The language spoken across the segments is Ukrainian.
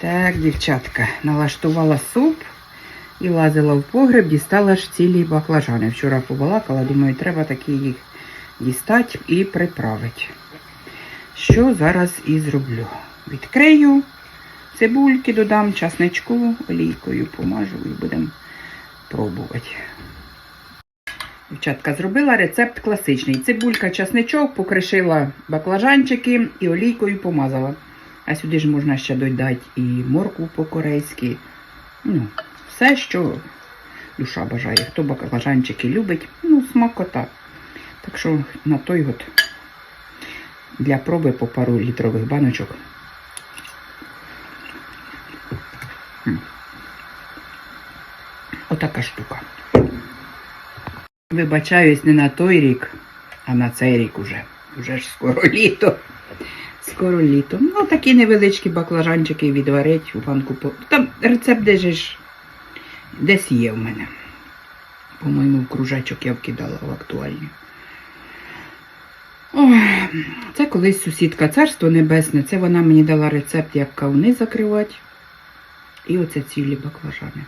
Так, дівчатка, налаштувала суп і лазила в погреб, дістала ж цілі баклажани. Вчора побалакала, думаю, треба таки їх дістати і приправити. Що зараз і зроблю? Відкрию цибульки, додам часничку, олійкою помажу і будемо пробувати. Дівчатка, зробила рецепт класичний. Цибулька, часничок, покришила баклажанчики і олійкою помазала. А сюди ж можна ще додати і моркву по-корейськи. Ну, все, що душа бажає. Хто баклажанчики любить, ну, смакота. Так що на той от для проби по пару літрових баночок. Отака штука. Вибачаюсь не на той рік, а на цей рік уже. Уже ж скоро літо. Скоро літо. Ну, такі невеличкі баклажанчики відварить у банку. Там рецепт десь ж десь є в мене. По-моєму, в кружечок я вкидала в актуальні. Це колись сусідка Царство Небесне. Це вона мені дала рецепт, як кавуни закривати. І оце цілі баклажани.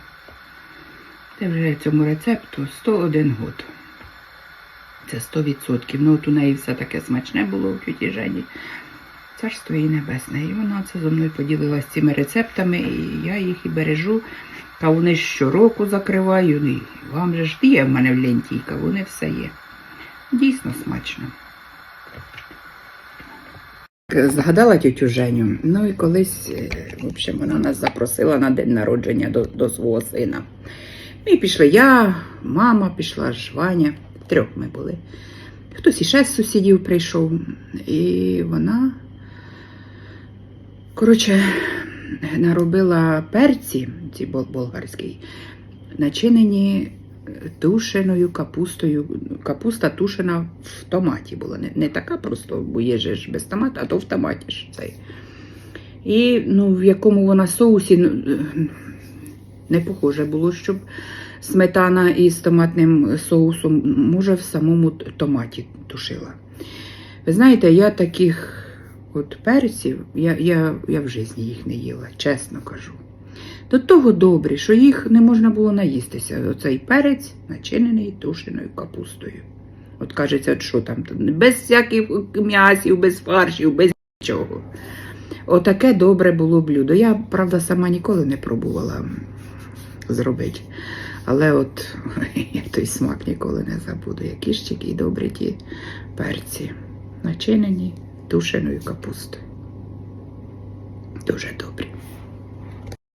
Це вже цьому рецепту 101 год. Це 100%. Ну, от у неї все таке смачне було у тіті Жені. Царство їй небесне. І вона це зо мною поділилася цими рецептами, і я їх і бережу. Кавуни щороку закриваю. Ну, і вам же ж є в мене в ленті, і кавуни все є. Дійсно смачно. Згадала тітю Женю. Ну і колись, е, в общем, вона нас запросила на день народження до, до свого сина. Ми пішли я, мама пішла, ж Ваня. Трьох ми були. Хтось іще з сусідів прийшов. І вона, коротше, наробила перці, ці бол- болгарські, начинені е, тушеною капустою. Капуста тушена в томаті була. Не, не така просто, бо є ж без томату, а то в томаті ж цей. І ну, в якому вона соусі ну, е, не похоже було, щоб сметана із томатним соусом, може, в самому томаті тушила. Ви знаєте, я таких от перців, я, я, я в житті їх не їла, чесно кажу. До того добрі, що їх не можна було наїстися. Оцей перець начинений тушеною капустою. От кажеться, що там, без всяких м'ясів, без фаршів, без нічого. Отаке добре було блюдо. Я, правда, сама ніколи не пробувала зробити. Але от я той смак ніколи не забуду. Які ж такі добрі ті перці, начинені тушеною капустою. Дуже добрі.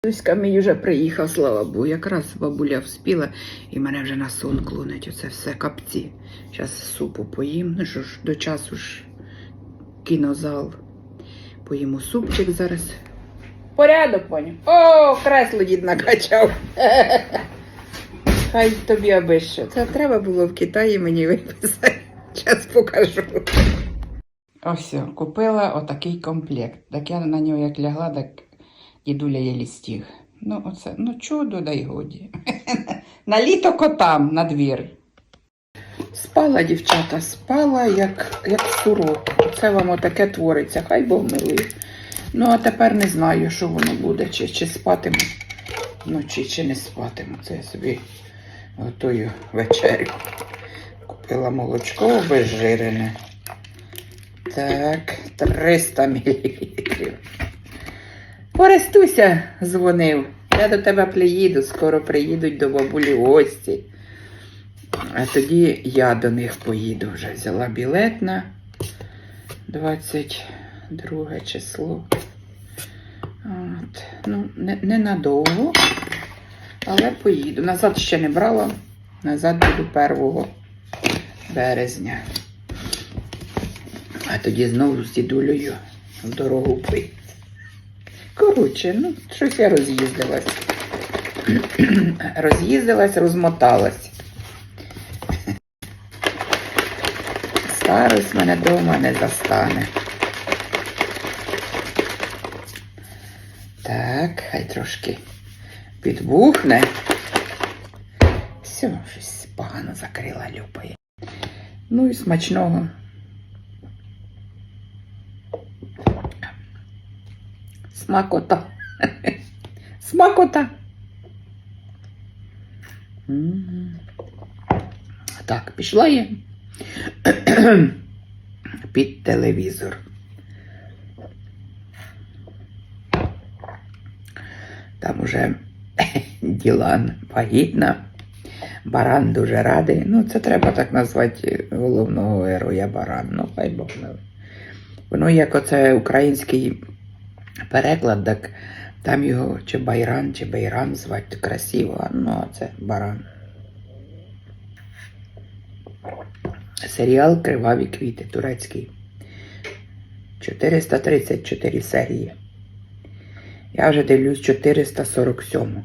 Дуська мій вже приїхав, слава Богу. Якраз бабуля вспіла і мене вже на сон клонить. Оце все капці. Зараз супу поїм. Ну що ж, до часу ж кінозал. Поїмо супчик зараз. Порядок, пані. О, кресло дід накачав. Хай тобі аби що. Це треба було в Китаї мені виписати. Зараз покажу. Ось, купила отакий комплект. Так я на нього як лягла, так дідуля є лістіг. Ну, оце, ну чудо дай годі. на літо котам на двір. Спала, дівчата, спала, як, як сурок. Це вам отаке твориться, хай Бог милує. Ну, а тепер не знаю, що воно буде, чи, чи спатиму вночі, чи не спатиму. Це я собі готую вечерю. Купила молочко обезжирене. Так, 300 мл. Порестуся, дзвонив. Я до тебе приїду, скоро приїдуть до бабулі гості. А тоді я до них поїду вже. Взяла білет на 22 число. От. Ну, не, ненадовго, але поїду. Назад ще не брала. Назад буду 1 березня. А тоді знову з дідулею в дорогу поїду. Коротше, ну, щось я роз'їздилась. роз'їздилась, розмоталась. Старость мене вдома не застане. Так, хай трошки підбухне. Все, щось погано закрила люпає. Ну і смачного. Смакота. Смакота. Так, пішла я під телевізор. Там уже Ділан вагітна. Баран дуже радий. Ну, це треба так назвати головного героя Баран. Ну, хай Бог милий. Воно як оце український переклад, так там його чи Байран, чи Байран звати красиво, ну це Баран. Серіал Криваві квіти турецький. 434 серії. Я вже дивлюсь 447.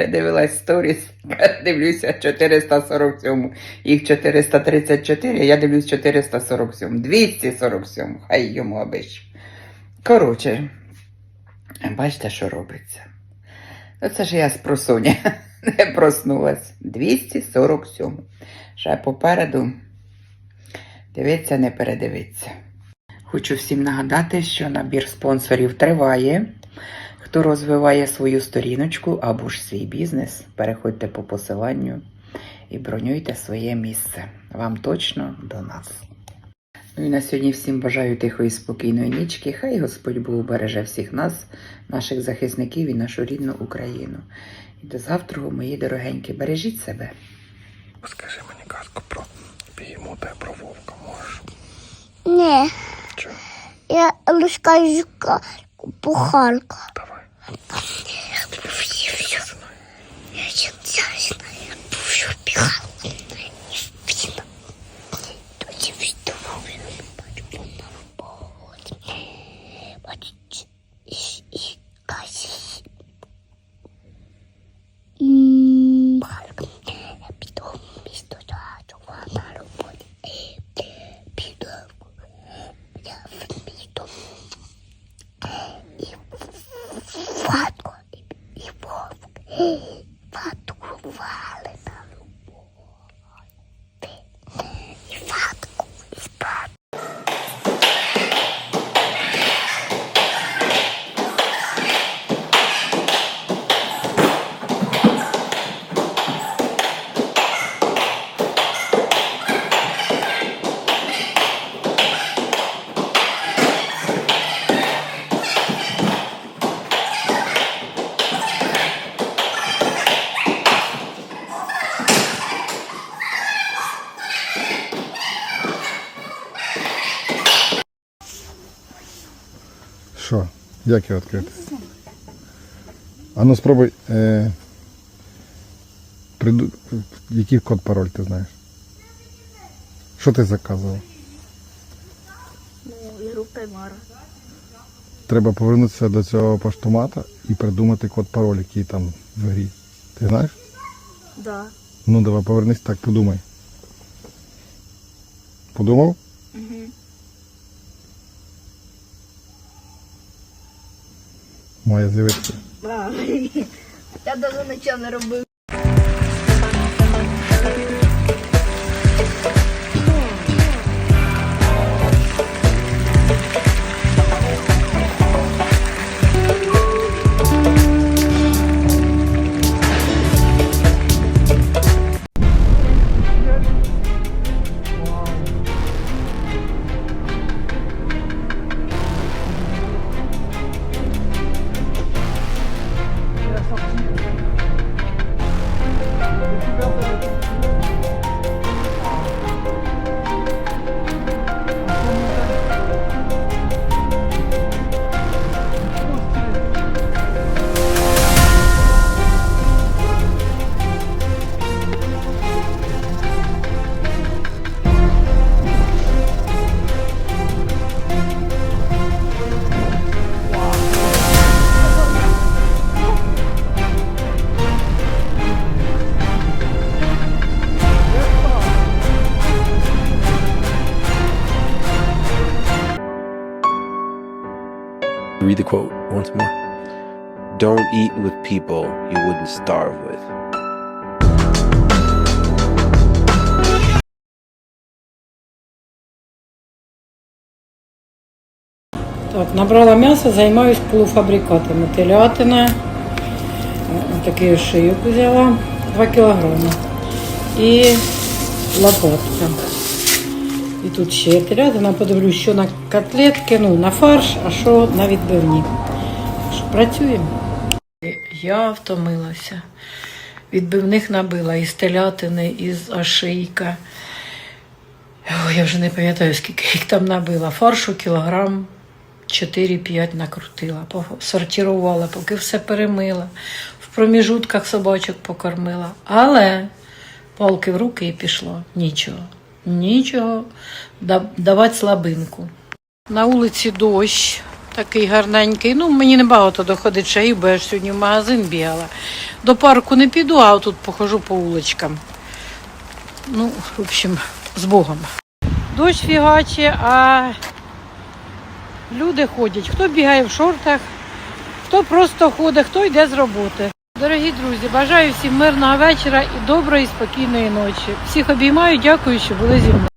Я дивилась сторіс, дивлюся 447. Їх 434, я дивлюсь 447. 247, хай йому обич. Коротше, бачите, що робиться. Ну, це ж я з просоня не проснулась. 247. Ще попереду дивиться, не передивиться. Хочу всім нагадати, що набір спонсорів триває. Хто розвиває свою сторіночку або ж свій бізнес, переходьте по посиланню і бронюйте своє місце. Вам точно до нас. Ну і на сьогодні всім бажаю тихої спокійної нічки. Хай Господь Бог береже всіх нас, наших захисників і нашу рідну Україну. І до завтра, мої дорогенькі, бережіть себе. Скажи мені казку про бігемота і про вовка можеш. Не, Чо? я розкажу казку пухалка. Давай. Я Hey. Oh. Що? Як його відкрити? А ну спробуй. Е, приду... Який код пароль ти знаєш? Що ти заказував? Ну, ігру Каймара. Треба повернутися до цього поштомата і придумати код пароль, який там в грі. Ти знаєш? Да. Ну давай повернись так, подумай. Подумав? Угу. Має з'явитися. Я навіть нічого не робив. Read the quote once more. Don't eat with people you wouldn't starve with. Так, набрала м'ясо, займаюсь полуфабрикатами. Телятина, е, такий шийок взяла, 2 кілограми. І лопатка. І тут ще я телятина, подивлюсь, що на котлетки, ну, на фарш, а що на відбивні. Працюємо. Я втомилася. Відбивних набила із телятини, із ошийка. Ой, я вже не пам'ятаю, скільки їх там набила. Фаршу кілограм 4-5 накрутила, сортувала, поки все перемила. В проміжутках собачок покормила. Але палки в руки і пішло. Нічого. Нічого. Давати слабинку. На вулиці дощ. Такий гарненький. Ну, мені небагато доходить чаїв, бо я ж сьогодні в магазин бігала. До парку не піду, а тут похожу по вуличкам. Ну, в общем, з Богом. Дощ фігаче, а люди ходять. Хто бігає в шортах, хто просто ходить, хто йде з роботи. Дорогі друзі, бажаю всім мирного вечора і доброї, спокійної ночі. Всіх обіймаю, дякую, що були зі мною.